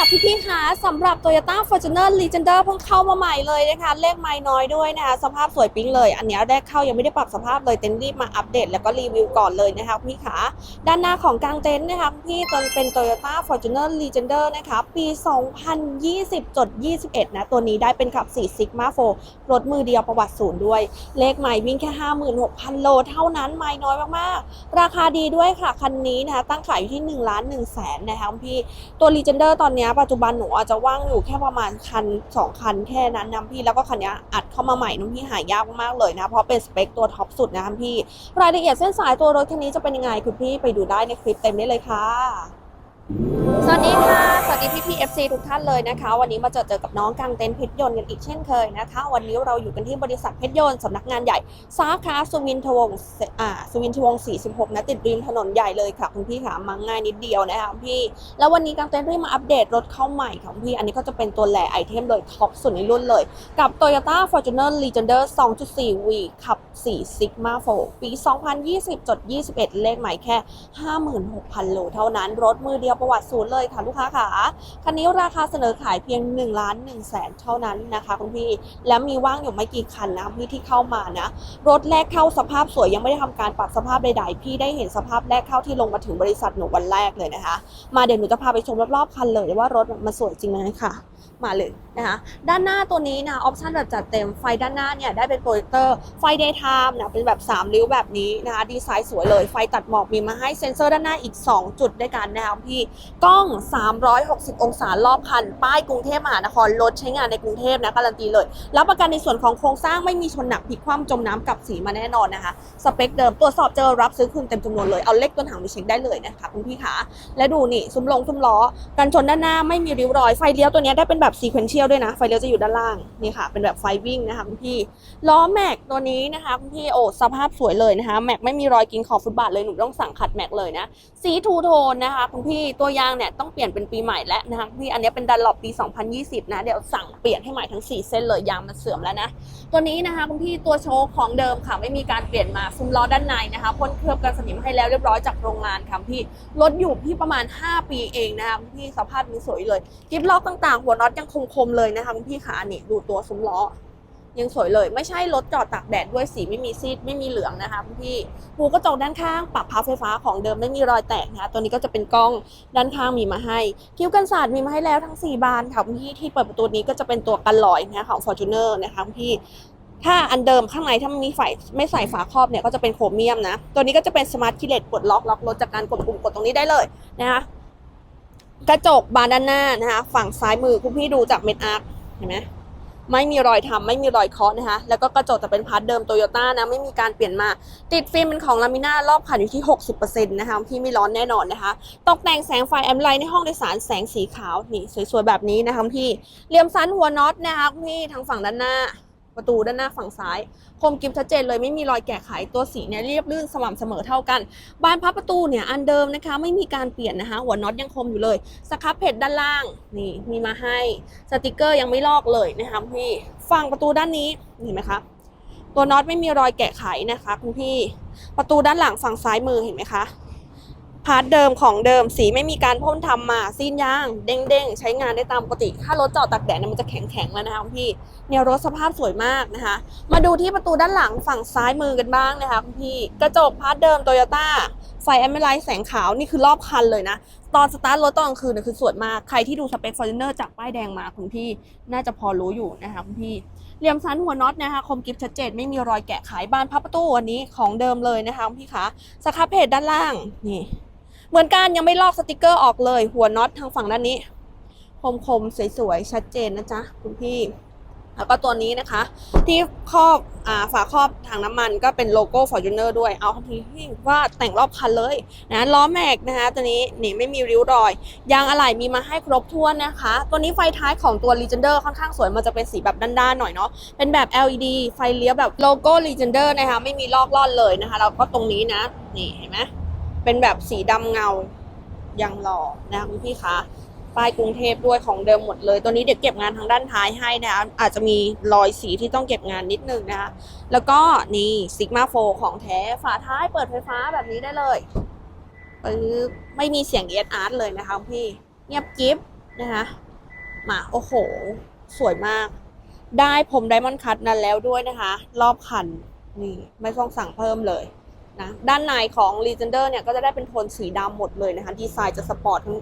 ค่ะพี่พี่ๆคะสำหรับ Toyota Fortuner Legender เพิ่งเข้ามาใหม่เลยนะคะเลขไม่น้อยด้วยนะคะสภาพสวยปิ๊งเลย อันนี้แรกเข้ายังไม่ได้ปรับสภาพเลยเต็นท์รีบมาอัปเดตแล้วก็รีวิวก่อนเลยนะคะพี่ขาด้านหน้าของกลางเต็นท์นะคะพี่ตอนเป็น Toyota Fortuner Legender นะคะปี 2020.21 นะตัวนี้ได้เป็นขับ4 Sigma 4รถมือเดียวประวัติศูนย์ด้วย เลขใหม่วิ่งแค่ 56,000 โลเท่านั้นไม่น้อยมากๆ ราคาดีด้วยค่ะคันนี้นะคะตั้งขายอยู่ที่1ล้าน1แสนนะคะพี่ตัว Legender ตอนนี้ยปัจจุบันหนูอาจจะว่างอยู่แค่ประมาณคันสองคันแค่นั้นนะพี่แล้วก็คันนี้อัดเข้ามาใหม่น้องพี่หายากมากเลยนะ เพราะเป็นสเปคตัวท็อปสุดนะคะพี่ รายละเอียดเส้นสายตัวรถคันนี้จะเป็นยังไงคุณพี่ไปดูได้ในคลิปเต็มได้เลยค่ะ สวัสดีค่ะ สวัสดีพี่พี่เอฟซีทุกท่านเลยนะคะ วันนี้มาเจอเจอกับน้องกางเต็นท์เพชรยนต์กันอีกเช่นเคยนะคะ วันนี้เราอยู่กันที่บริษัทเพชรยนต์สำนักงานใหญ่ สาขาสุวินทวงศ์อ่าสุวินทวงศ์46 นะติดริมถนนใหญ่เลยค่ะคุณพี่ค่ะมาง่ายนิดเดียวนะคะพี่ แล้ววันนี้กางเต็นท์ได้มาอัปเดตรถเข้าใหม่ค่ะพี่ อันนี้ก็จะเป็นตัวแหล่ไอเทมเลยท็อปสุดในรุ่นเลย กับ Toyota Fortuner Legender 2.4 V ขับ 4 Sigma 4ปี 2020.21 เลขหม่แค่ 56,000โลเท่านั้นรถมือเดียวประวัติศูนย์เลยค่ะลูกค้าขาคันนี้ราคาเสนอขายเพียง1ล้านหนึ่งแสนเท่านั้นนะคะคุณพี่ แล้วมีว่างอยู่ไม่กี่คันนะพี่ที่เข้ามานะ รถแรกเข้าสภาพสวยยังไม่ได้ทำการปรับสภาพใดๆพี่ได้เห็นสภาพแรกเข้าที่ลงมาถึงบริษัทหนูวันแรกเลยนะคะ มาเดี๋ยวหนูจะพาไปชมรอบๆคันเลยว่ารถมันสวยจริงไหมค่ะ มาเลยนะคะด้านหน้าตัวนี้นะออปชันแบบจัดเต็มไฟด้านหน้าเนี่ยได้เป็นโปรเจคเตอร์ไฟ daytime นะเป็นแบบ 3 ริ้วแบบนี้นะคะดีไซน์สวยเลยไฟตัดหมอกมีมาให้เซ็นเซอร์ด้านหน้าอีก 2 จุดด้วยกันนะคะพี่กล้อง 360 องศารอบคัน ป้ายกรุงเทพมหานครรถใช้งานในกรุงเทพนะการันตีเลยรับประกันในส่วนของโครงสร้างไม่มีชนหนักพลิกคว่ำจมน้ำกับสีมาแน่นอนนะคะสเปคเดิมตรวจสอบเจอรับซื้อคืนเต็มจำนวนเลยเอาเลขต้นหางไปเช็คได้เลยนะคะคุณพี่ขาและดูนี่ซุ้มลงซุ้มล้อกันชนด้านหน้าไม่มีริ้วรอยไฟเลี้ยวตัวเนี้ยได้เป็นแบบซีเควนเชียลด้วยนะ ไฟเลี้ยวจะอยู่ด้านล่างนี่ค่ะ เป็นแบบไฟวิ่งนะคะคุณพี่ ล้อแม็กตัวนี้นะคะคุณพี่โอ้สภาพสวยเลยนะคะ แม็กไม่มีรอยกินขอบฟุตบาทเลยหนูต้องสั่งขัดแม็กเลยนะ สีทูโทนนะคะคุณพี่ตัวยางเนี่ยต้องเปลี่ยนเป็นปีใหม่แล้วนะคะพี่อันนี้เป็นดันหลบปี 2020 นะเดี๋ยวสั่งเปลี่ยนให้ใหม่ทั้ง 4 เส้นเลยยางมันเสื่อมแล้วนะตัวนี้นะคะคุณพี่ตัวโชว์ของเดิมค่ะไม่มีการเปลี่ยนมาซุ้มล้อด้านในนะคะพ่นเคลือบกันสนิมให้แล้วเรียบร้อยจากโรงงานค่ะพี่รถอยู่ที่ประมาณ 5 ปีเองนะคะคุณพี่สภาพนี้สวยเลยกิฟล็อกต่างๆหัวน็อตยังคมๆเลยนะคะคุณพี่ขานี่ดูตัวซุ้มล้อ ยังสวยเลย ไม่ใช่รถจอดตากแดดด้วยสีไม่มีซีดไม่มีเหลืองนะคะคุณพี่หูกระจกด้านข้างปรับพับไฟฟ้าของเดิมไม่มีรอยแตกนะคะตัวนี้ก็จะเป็นกล้องด้านข้างมีมาให้ คิ้วกันสาดมีมาให้แล้วทั้ง 4 บานค่ะคุณพี่ที่เปิดประตูนี้ก็จะเป็นตัวกันลอยนะคะของ Fortuner นะคะคุณพี่ถ้าอันเดิมข้างในถ้าม่มีไฟไม่ใส่ฝาครอบเนี่ยก็จะเป็นโครเมียมนะ ตัวนี้ก็จะเป็นสมาร์ทคีเลตปลดล็อกล็อกรถจากการกดปุ่มกดตรงนี้ได้เลยนะคะ กระจกบานด้านหน้านะคะฝั่งซ้ายมือคุณพี่ดูจากเม็ดอาร์คเห็นไหมไม่มีรอยทำไม่มีรอยเคาะนะคะ แล้วก็กระจกจะเป็นพาร์ทเดิมโตโยต้านะ ไม่มีการเปลี่ยนมา ติดฟิล์มเป็นของลามิน่ารอบคันอยู่ที่ 60%นะคะพี่ไม่ร้อนแน่นอนนะคะ ตกแต่งแสงไฟแอมไลท์ในห้องโดยสารแสงสีขาว นี่ สวยๆ แบบนี้นะคะพี่ เหลี่ยมสันหัวน็อตนะคะพี่ทางฝั่งด้านหน้า ประตูด้านหน้าฝั่งซ้าย คมกริมชัดเจนเลยไม่มีรอยแกะไขตัวสีเนี่ยเรียบลื่นสม่ำเสมอเท่ากัน บานพับประตูเนี่ยอันเดิมนะคะไม่มีการเปลี่ยนนะคะ หัวน็อตยังคมอยู่เลยสครับเพจด้านล่างนี่มีมาให้สติกเกอร์ยังไม่ลอกเลยนะคะพี่ฝั่งประตูด้านนี้เห็นไหมคะตัวน็อตไม่มีรอยแกะไขนะคะคุณพี่ ประตูด้านหลังฝั่งซ้ายมือเห็นไหมคะ พาร์ทเดิมของเดิมสีไม่มีการพ่นทำมาซีนยาง เด้งๆ ใช้งานได้ตามปกติ ถ้ารถจอดตากแดดเนี่ยมันจะแข็งๆแล้วนะคะคุณพี่เนี่ยรถสภาพสวยมากนะคะ มาดูที่ประตูด้านหลังฝั่งซ้ายมือกันบ้างนะคะคุณพี่กระจกพาร์ทเดิมโตโยต้าไฟแอมเบลไลท์แสงขาวนี่คือรอบคันเลยนะ ตอนสตาร์ทรถตอนกลางคืนเนี่ยคือสวยมาก ใครที่ดูสเปคฟอร์จูเนอร์จากป้ายแดงมาคุณพี่น่าจะพอรู้อยู่นะคะคุณพี่เหลี่ยมสันหัวน็อตนะคะคมกริบชัดเจนไม่มีรอยแกะไขบานพับประตูอันนี้ของเดิมเลยนะคะคุณพี่คะสครับเพจด้านล่างนี่ เหมือนกันยังไม่ลอกสติกเกอร์ออกเลย หัวน็อตทางฝั่งด้านนี้ คมๆ สวยๆ ชัดเจนนะจ๊ะคุณพี่แล้วก็ตัวนี้นะคะ ที่ครอบอ่าฝาครอบถังน้ำมันก็เป็นโลโก้ Fortuner ด้วย เอาทีที่ว่าแต่งรอบคันเลยนะล้อแม็กนะคะ ตัวนี้นี่ไม่มีริ้วรอย ยางอะไหล่มีมาให้ครบถ้วนนะคะ ตัวนี้ไฟท้ายของตัว Legender ค่อนข้างสวย มันจะเป็นสีแบบด้านๆหน่อยเนาะเป็นแบบ LED ไฟเลี้ยวแบบโลโก้ Legender นะคะ ไม่มีลอกล่อนเลยนะคะแล้วก็ตรงนี้นะ นี่เห็นไหม เป็นแบบสีดำเงายังหล่อนะคะคุณพี่คะป้ายกรุงเทพด้วยของเดิมหมดเลย ตัวนี้เดี๋ยวเก็บงานทางด้านท้ายให้นะคะอาจจะมีรอยสีที่ต้องเก็บงานนิดนึงนะคะแล้วก็นี่ซิกมาโฟของแท้ฝาท้ายเปิดไฟฟ้าแบบนี้ได้เลยปึ๊บไม่มีเสียงเอสอาร์เลยนะคะพี่เงียบกิฟนะคะมาโอ้โห สวยมาก ได้ผมไดมอนด์คัตนั้นแล้วด้วยนะคะ รอบคันนี่ไม่ต้องสั่งเพิ่มเลย นะด้านในของ Legender เนี่ยก็จะได้เป็นโทนสีดำหมดเลยนะคะดีไซน์จะสปอร์ตทั้ง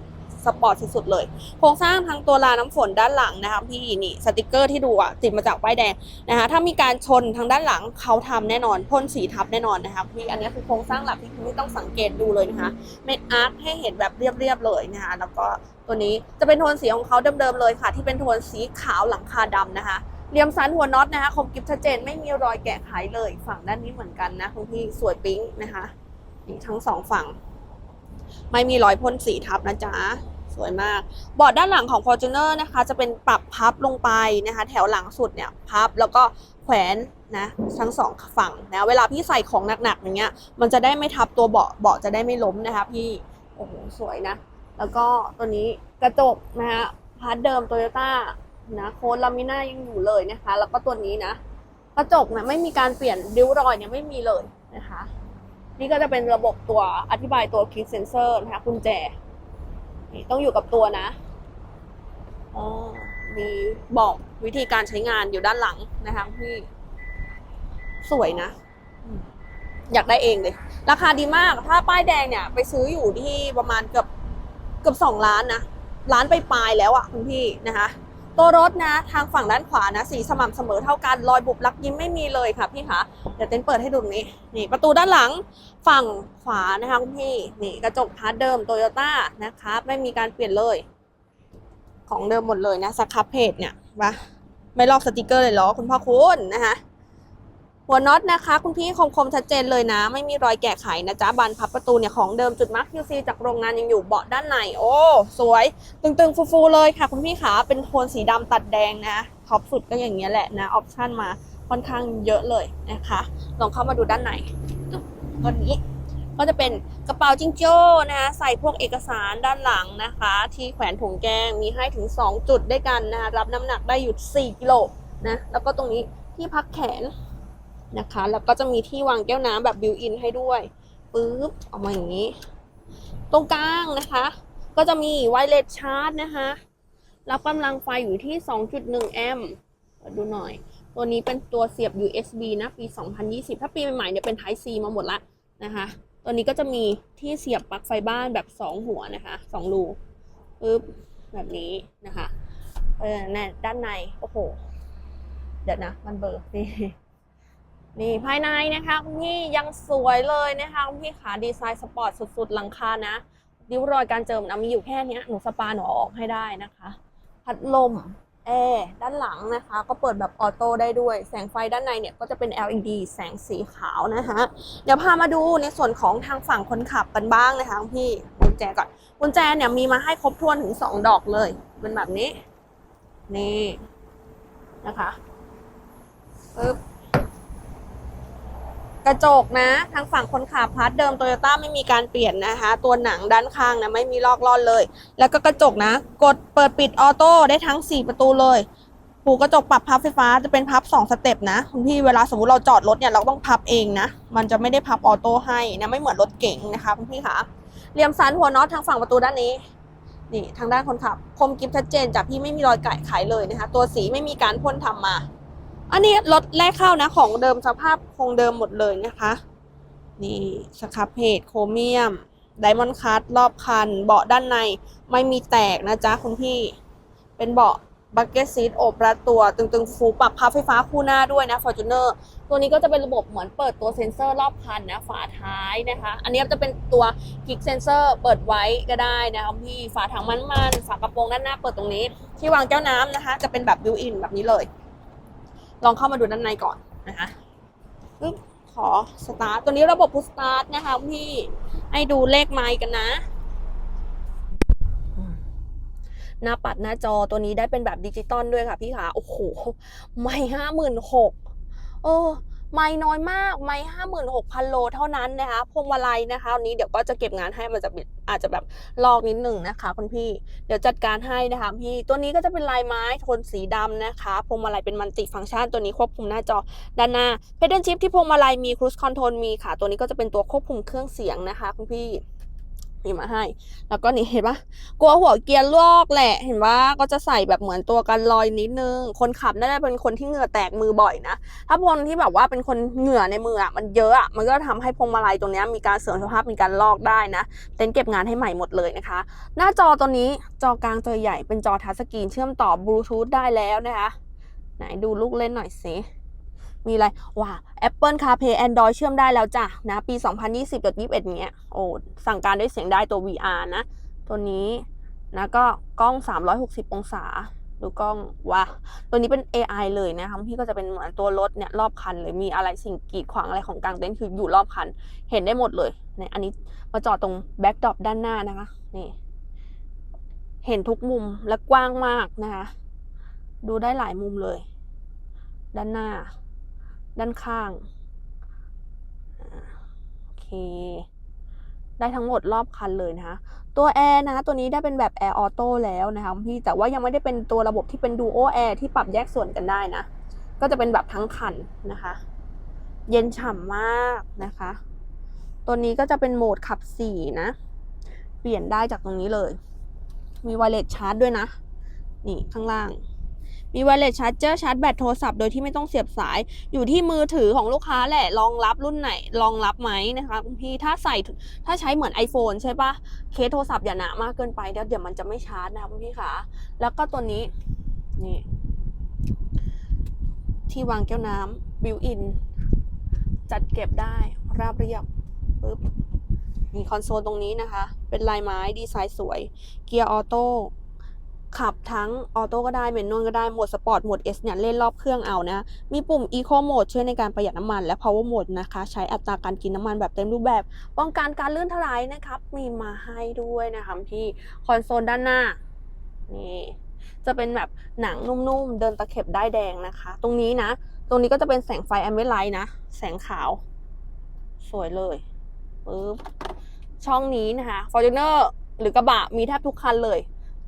สปอร์ตสุดๆเลย โครงสร้างทั้งตัวรางน้ำฝนด้านหลังนะคะพี่นี่สติกเกอร์ที่ดูอะติดมาจากป้ายแดงนะคะถ้ามีการชนทางด้านหลังเขาทำแน่นอนพ่นสีทับแน่นอนนะคะพี่อันนี้คือโครงสร้างหลักที่คุณไม่ต้องสังเกตดูเลยนะคะเม็ดอาร์ตให้เห็นแบบเรียบๆเลยนะคะแล้วก็ตัวนี้จะเป็นโทนสีของเขาเดิมๆเลยค่ะ ที่เป็นโทนสีขาวหลังคาดำนะคะ เหลี่ยมสันหัวน็อตนะคะคมกริบชัดเจนไม่มีรอยแกะไขเลย ฝั่งด้านนี้เหมือนกันนะคุณพี่สวยปิ๊งนะคะนี่ทั้งสองฝั่ง ไม่มีรอยพ่นสีทับนะจ๊ะสวยมาก บอร์ดด้านหลังของ Fortuner นะคะ จะเป็นปรับพับลงไปนะคะ แถวหลังสุดเนี่ยพับแล้วก็แขวนนะทั้งสองฝั่งนะเวลาพี่ใส่ของหนักๆอย่างเงี้ย มันจะได้ไม่ทับตัวเบาะเบาะจะได้ไม่ล้มนะคะพี่โอ้โหสวยนะ แล้วก็ตัวนี้กระจกนะคะพาร์ทเดิมโตโยต้า นะโค้ดลามิน่ายังอยู่เลยนะคะ แล้วก็ตัวนี้นะกระจกนะไม่มีการเปลี่ยนริ้วรอยเนี่ยไม่มีเลยนะคะ นี่ก็จะเป็นระบบตัวอธิบายตัวคิดเซนเซอร์นะคะกุญแจนี่ต้องอยู่กับตัวนะอ๋อมีบอกวิธีการใช้งานอยู่ด้านหลังนะคะพี่สวยนะอืมอยากได้เองเลย ราคาดีมาก ถ้าป้ายแดงเนี่ย ไปซื้ออยู่ที่ประมาณเกือบเกือบสองล้านนะ ล้านไปปลายแล้วอะคุณพี่นะคะ ตัวรถนะทางฝั่งด้านขวานะสีสม่ำเสมอเท่ากันรอยบุบลักยิ้มไม่มีเลยค่ะพี่คะเดี๋ยวเต้นเปิดให้ดูนี้นี่ประตูด้านหลังฝั่งขวานะคะคุณพี่นี่กระจกพาร์ทเดิมโตโยต้านะคะไม่มีการเปลี่ยนเลย ของเดิมหมดเลยนะสครับเพจเนี่ยว่าไม่ลอกสติกเกอร์เลยเหรอคุณพ่อคุณนะคะ หัวน็อตนะคะ คุณพี่คมคมๆชัดเจนเลยนะ ไม่มีรอยแกะไขนะจ๊ะบานพับประตูเนี่ยของเดิมจุดมาร์ค QC จากโรงงานยังอยู่เบาะด้านใน โอ้ สวย ตึงๆ ฟูๆ เลยค่ะ คุณพี่ขาเป็นโทนสีดำตัดแดงนะท็อปสุดก็อย่างเงี้ยแหละนะออปชั่นมาค่อนข้างเยอะเลยนะคะ ลองเข้ามาดูด้านในตัวนี้ก็จะเป็นกระเป๋าจิงโจ้นะคะใส่พวกเอกสารด้านหลังนะคะ ที่แขวนถุงแกงมีให้ถึง 2 จุดด้วยกันนะคะรับน้ำหนักได้อยู่ 4 กิโลนะแล้วก็ตรงนี้ที่พักแขน นะคะ แล้วก็จะมีที่วางแก้วน้ำแบบบิวอินให้ด้วยปึ๊บออกมาอย่างนี้ ตรงกลางนะคะ ก็จะมีไวเลสชาร์จนะคะรับกำลังไฟอยู่ที่ 2.1 แอมป์ดูหน่อย ตัวนี้เป็นตัวเสียบ USB นะปี 2020 ถ้าปีใหม่ๆเนี่ยเป็น Type C มาหมดละนะคะตัวนี้ก็จะมีที่เสียบปลั๊กไฟบ้านแบบ 2 หัวนะคะ 2 รูปึ๊บแบบนี้นะคะเออแน่ด้านใน โอ้โห เดี๋ยวนะ มันเบอร์นี่ นี่ภายในนะคะคุณพี่ยังสวยเลยนะคะคุณพี่ขาดีไซน์สปอร์ตสุดๆหลังคานะริ้วรอยการเจิมนะมีอยู่แค่เนี้ยหนูสปาหนูอออกให้ได้นะคะ พัดลมแอร์ด้านหลังนะคะ ก็เปิดแบบออโต้ได้ด้วย แสงไฟด้านในเนี่ยก็จะเป็น LED แสงสีขาวนะคะเดี๋ยวพามาดูในส่วนของทางฝั่งคนขับกันบ้างนะคะคุณพี่กุญแจก่อนกุญแจเนี่ยมีมาให้ครบถ้วนถึง 2 ดอกเลยเป็นแบบนี้ นี่นะคะปึ๊บ กระจกนะ ทางฝั่งคนขับพาร์ทเดิมโตโยต้าไม่มีการเปลี่ยนนะคะ ตัวหนังด้านข้างนะไม่มีลอกล่อนเลย แล้วก็กระจกนะ กดเปิดปิดออโต้ได้ทั้ง 4 ประตูเลยหูกระจกปรับพับไฟฟ้าจะเป็นพับ 2 สเต็ปนะคุณพี่เวลาสมมติเราจอดรถเนี่ยเราต้องพับเองนะ มันจะไม่ได้พับออโต้ให้นะไม่เหมือนรถเก๋งนะคะคุณพี่คะเหลี่ยมสันหัวน็อตทางฝั่งประตูด้านนี้นี่ทางด้านคนขับคมกริบชัดเจนจากพี่ไม่มีรอยไก่ไขเลยนะคะ ตัวสีไม่มีการพ่นทำมา อันนี้รถแรกเข้านะ ของเดิมสภาพคงเดิมหมดเลยนะคะ นี่สครับเพจโครเมียมไดมอนด์คัตรอบคัน เบาะด้านในไม่มีแตกนะจ๊ะคุณพี่ เป็นเบาะบักเก็ตซีทโอบรัดตัวตึงๆ ฟูปรับพับไฟฟ้าคู่หน้าด้วยนะ Fortuner ตัวนี้ก็จะเป็นระบบเหมือนเปิดตัวเซ็นเซอร์รอบคันนะ ฝาท้ายนะคะ อันนี้จะเป็นตัวกิกเซนเซอร์เปิดไว้ก็ได้นะคะคุณพี่ฝาถังมันๆฝากระโปรงด้านหน้าเปิดตรงนี้ ที่วางแก้วน้ำนะคะ จะเป็นแบบบิวอินแบบนี้เลย ลองเข้ามาดูด้านในก่อนนะคะปึ๊บขอสตาร์ทตัวนี้ระบบพุสตาร์ทนะคะพี่ให้ดูเลขไมล์กันนะหน้าปัดหน้าจอตัวนี้ได้เป็นแบบดิจิตอลด้วยค่ะพี่ขาโอ้โห ไม่ห้าหมื่นหกเออ ไม่น้อยมากไม่ห้าหมื่นหกพันโลเท่านั้นนะคะพวงมาลัยนะคะวันนี้เดี๋ยวก็จะเก็บงานให้มันจะอาจจะแบบลอกนิดหนึ่งนะคะคุณพี่เดี๋ยวจัดการให้นะคะพี่ตัวนี้ก็จะเป็นลายไม้โทนสีดำนะคะพวงมาลัยเป็นมันติฟังก์ชันตัวนี้ควบคุมหน้าจอด้านหน้าเพดานชิพที่พวงมาลัยมีครูสคอนโทรลมีค่ะ ตัวนี้ก็จะเป็นตัวควบคุมเครื่องเสียงนะคะคุณพี่ มีมาให้ แล้วก็นี่เห็นปะกลัวหัวเกียร์ลอกแหละ เห็นว่าก็จะใส่แบบเหมือนตัวกันรอยนิดนึง คนขับน่าจะเป็นคนที่เหงื่อแตกมือบ่อยนะ ถ้าคนที่แบบว่าเป็นคนเหงื่อในมืออะมันเยอะอะมันก็ทำให้พวงมาลัยตรงนี้มีการเสื่อมสภาพมีการลอกได้นะ เต็นเก็บงานให้ใหม่หมดเลยนะคะ หน้าจอตัวนี้จอกลางจอใหญ่เป็นจอทัชสกรีนเชื่อมต่อบลูทูธได้แล้วนะคะ ไหนดูลูกเล่นหน่อยสิ มีอะไรว้า Apple CarPlay Android เชื่อมได้แล้วจ้ะนะ ปี 2020.21 เนี้ยโอ้สั่งการด้วยเสียงได้ตัว VR นะ ตัวนี้นะก็กล้อง 360 องศา ดูกล้องว้าตัวนี้เป็น AI เลยนะคะพี่ก็จะเป็นเหมือนตัวรถเนี่ยรอบคันเลยมีอะไรสิ่งกีดขวางอะไรของกลางเต็นท์คืออยู่รอบคัน เห็นได้หมดเลยเนี่ยอันนี้มาจอดตรงแบ็กดรอปด้านหน้านะคะนี่เห็นทุกมุมและกว้างมากนะคะ ดูได้หลายมุมเลย ด้านหน้า ด้านข้าง โอเค ได้ทั้งหมดรอบคันเลยนะคะ ตัวแอร์นะคะตัวนี้ได้เป็นแบบแอร์ออโต้แล้วนะคะพี่ แต่ว่ายังไม่ได้เป็นตัวระบบที่เป็นดูโอแอร์ที่ปรับแยกส่วนกันได้นะ ก็จะเป็นแบบทั้งคันนะคะ เย็นฉ่ำมากนะคะ ตัวนี้ก็จะเป็นโหมดขับสี่นะ เปลี่ยนได้จากตรงนี้เลย มีไวเลสชาร์จด้วยนะ นี่ข้างล่าง มีไวเลสชาร์จเจอร์ชาร์จแบตโทรศัพท์โดยที่ไม่ต้องเสียบสาย อยู่ที่มือถือของลูกค้าแหละรองรับรุ่นไหนรองรับไหมนะคะพี่ถ้าใส่ถ้าใช้เหมือน iPhone ใช่ปะเคสโทรศัพท์อย่าหนามากเกินไปเดี๋ยวเดี๋ยวมันจะไม่ชาร์จนะคะพี่คะแล้วก็ตัวนี้นี่ที่วางแก้วน้ำบิวอินจัดเก็บได้ราบเรียบปึ๊บมีคอนโซลตรงนี้นะคะ เป็นลายไม้ดีไซน์สวย เกียร์ออโต้ ขับทั้งออโต้ก็ได้เมนนวลก็ได้โหมดสปอร์ตโหมด S เนี่ยเล่นรอบเครื่องเอานะ มีปุ่ม Eco Mode ช่วยในการประหยัดน้ำมันและ Power Mode นะคะ ใช้อัตราการกินน้ำมันแบบเต็มรูปแบบ ป้องกันการลื่นถลายนะครับ มีมาให้ด้วยนะคะพี่คอนโซลด้านหน้า นี่จะเป็นแบบหนังนุ่มๆ เดินตะเข็บได้แดงนะคะ ตรงนี้นะ ตรงนี้ก็จะเป็นแสงไฟแอมเบไลท์นะ แสงขาว สวยเลยปึ๊บช่องนี้นะคะ Fortuner หรือกระบะมีแทบทุกคันเลย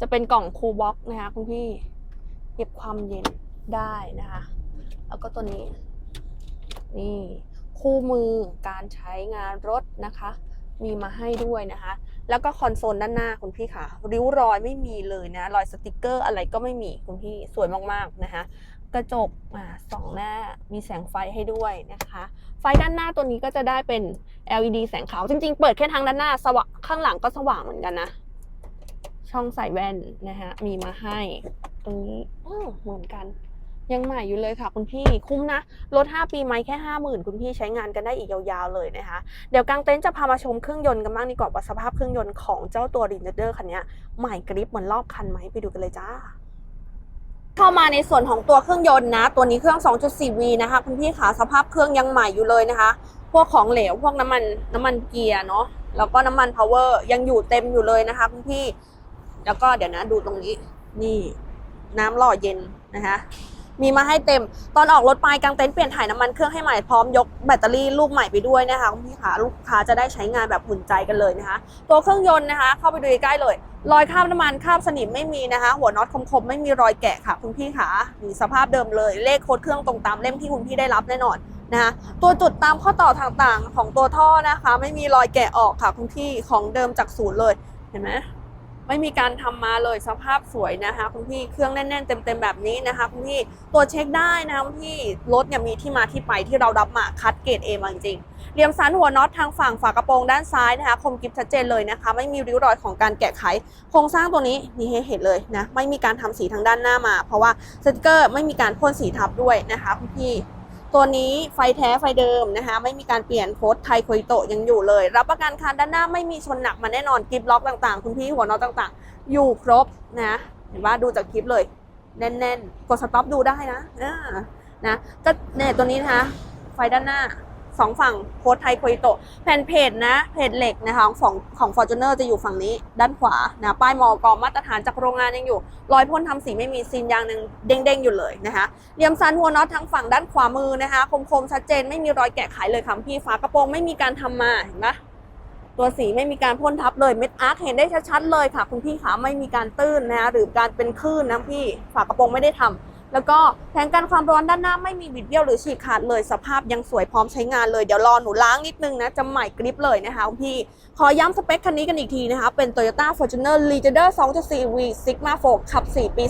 จะเป็นกล่องคูลบ็อกนะคะคุณพี่เก็บความเย็นได้นะคะ แล้วก็ตัวนี้ นี่คู่มือการใช้งานรถนะคะ มีมาให้ด้วยนะคะ แล้วก็คอนโซลด้านหน้าคุณพี่ค่ะ ริ้วรอยไม่มีเลยนะ รอยสติกเกอร์อะไรก็ไม่มีคุณพี่สวยมากๆนะคะกระจกอ่าสองหน้ามีแสงไฟให้ด้วยนะคะ ไฟด้านหน้าตัวนี้ก็จะได้เป็น LED แสงขาว จริงๆ เปิดแค่ทางด้านหน้าสว่างข้างหลังก็สว่างเหมือนกันนะ ช่องใส่แว่นนะฮะมีมาให้ ตรงนี้เหมือนกัน ยังใหม่อยู่เลยค่ะคุณพี่คุ้มนะรถ5ปีไหมแค่ 50,000 คุณพี่ใช้งานกันได้อีกยาวๆเลยนะคะ เดี๋ยวกางเต็นท์จะพามาชมเครื่องยนต์กันบ้างดีกว่าว่าสภาพเครื่องยนต์ของเจ้าตัว r e n g e r คันนี้ใหม่กริปเหมือนรอบคันไหมไปดูกันเลยจ้าเข้ามาในส่วนของตัวเครื่องยนต์นะ ตัวนี้เครื่อง 2.4V นะคะ คุณพี่ขาสภาพเครื่องยังใหม่อยู่เลยนะคะ พวกของเหลวพวกน้ำมันน้ำมันเกียร์เนาะแล้วก็น้ำมันพาวเวอร์ยังอยู่เต็มอยู่เลยนะคะคุณพี่ แล้วก็เดี๋ยวนะดูตรงนี้ นี่ น้ำหล่อเย็นนะคะมีมาให้เต็ม ตอนออกรถไปกางเต็นท์เปลี่ยนถ่ายน้ำมันเครื่องให้ใหม่พร้อมยกแบตเตอรี่ลูกใหม่ไปด้วยนะคะคุณพี่ขาลูกค้าจะได้ใช้งานแบบหุ่นใจกันเลยนะคะ ตัวเครื่องยนต์นะคะ เข้าไปดูใกล้เลย รอยคราบน้ำมันคราบสนิมไม่มีนะคะ หัวน็อตคมๆไม่มีรอยแกะค่ะ คุณพี่ขามีสภาพเดิมเลย เลขโค้ดเครื่องตรงตามเล่มที่คุณพี่ได้รับแน่นอนนะคะตัวจุดตามข้อต่อต่างๆ ของตัวท่อนะคะ ไม่มีรอยแกะออกค่ะคุณพี่ของเดิมจากศูนย์เลยเห็นไหม ไม่มีการทำมาเลยสภาพสวยนะคะคุณพี่เครื่องแน่นๆเต็มๆแบบนี้นะคะคุณพี่ตัวจเช็คได้นะคะคุณพี่รถเนี่ยมีที่มาที่ไปที่เรารับมาคัดเกรดเอมาจริงๆเหลี่ยมสันหัวน็อตทางฝั่งฝากระโปรงด้านซ้ายนะคะคมกริบชัดเจนเลยนะคะ ไม่มีริ้วรอยของการแกะไข โครงสร้างตัวนี้นี่ให้เห็นเลยนะไม่มีการทำสีทางด้านหน้ามา เพราะว่าสติกเกอร์ไม่มีการพ่นสีทับด้วยนะคะคุณพี่ ตัวนี้ไฟแท้ไฟเดิมนะคะไม่มีการเปลี่ยนโค้ดไทยโคยโตะยังอยู่เลย รับประกันคันด้านหน้าไม่มีชนหนักมาแน่นอนกิฟล็อกต่างๆ คุณพี่หัวน็อตต่างๆ อยู่ครบนะเห็นว่าดูจากคลิปเลย แน่นๆ กดสต็อปดูได้นะนะก็เนี่ยตัวนี้นะคะไฟด้านหน้า สองฝั่งโค้ดไทยโคยโตะแผ่นเพจนะเพจเหล็กนะคะของของ Fortuner จะอยู่ฝั่งนี้ด้านขวานะป้ายมอกมาตรฐานจากโรงงานยังอยู่ รอยพ่นทำสีไม่มีซีนยางหนึ่งเด้งๆอยู่เลยนะคะเลียมซันหัวน็อตทางฝั่งด้านขวามือนะคะคมๆชัดเจนไม่มีรอยแกะไขเลยค่ะพี่ฝากระโปรงไม่มีการทำมาเห็นไหมตัวสีไม่มีการพ่นทับเลยเม็ดอาร์คเห็นได้ชัดๆเลยค่ะ คุณพี่ขาไม่มีการตื้นนะคะหรือการเป็นคลื่นนะพี่ฝากระโปรงไม่ได้ทำ แล้วก็แผงกันความร้อนด้านหน้าไม่มีบิดเบี้ยวหรือฉีกขาดเลย สภาพยังสวยพร้อมใช้งานเลยเดี๋ยวรอหนูล้างนิดนึงนะจะใหม่กริปเลยนะคะคุณพี่ ขอย้ำสเปคคันนี้กันอีกทีนะคะ เป็น Toyota Fortuner Legender 2.4 V Sigma 4ขับ 4 ปี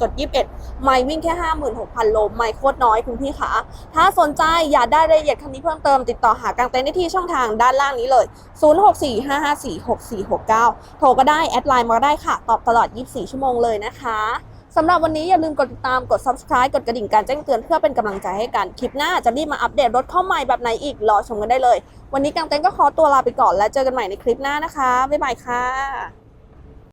2020.21 ไม่วิ่งแค่ 56,000 โลไม่โคตรน้อยคุณพี่คะถ้าสนใจอยากได้รายละเอียดคันนี้เพิ่มเติมติดต่อหากางเต็นท์ได้ที่ช่องทางด้านล่างนี้เลย 0645546469 โทรก็ได้แอดไลน์มาได้ค่ะ ตอบตลอด 24 ชั่วโมงเลยนะคะ สำหรับวันนี้อย่าลืมกดติดตามกด subscribe กดกระดิ่งการแจ้งเตือนเพื่อเป็นกำลังใจให้กัน คลิปหน้าจะรีบมาอัปเดตรถเข้าใหม่แบบไหนอีกรอชมกันได้เลย วันนี้กางเต็นท์ก็ขอตัวลาไปก่อนแล้วเจอกันใหม่ในคลิปหน้านะคะบ๊ายบายค่ะ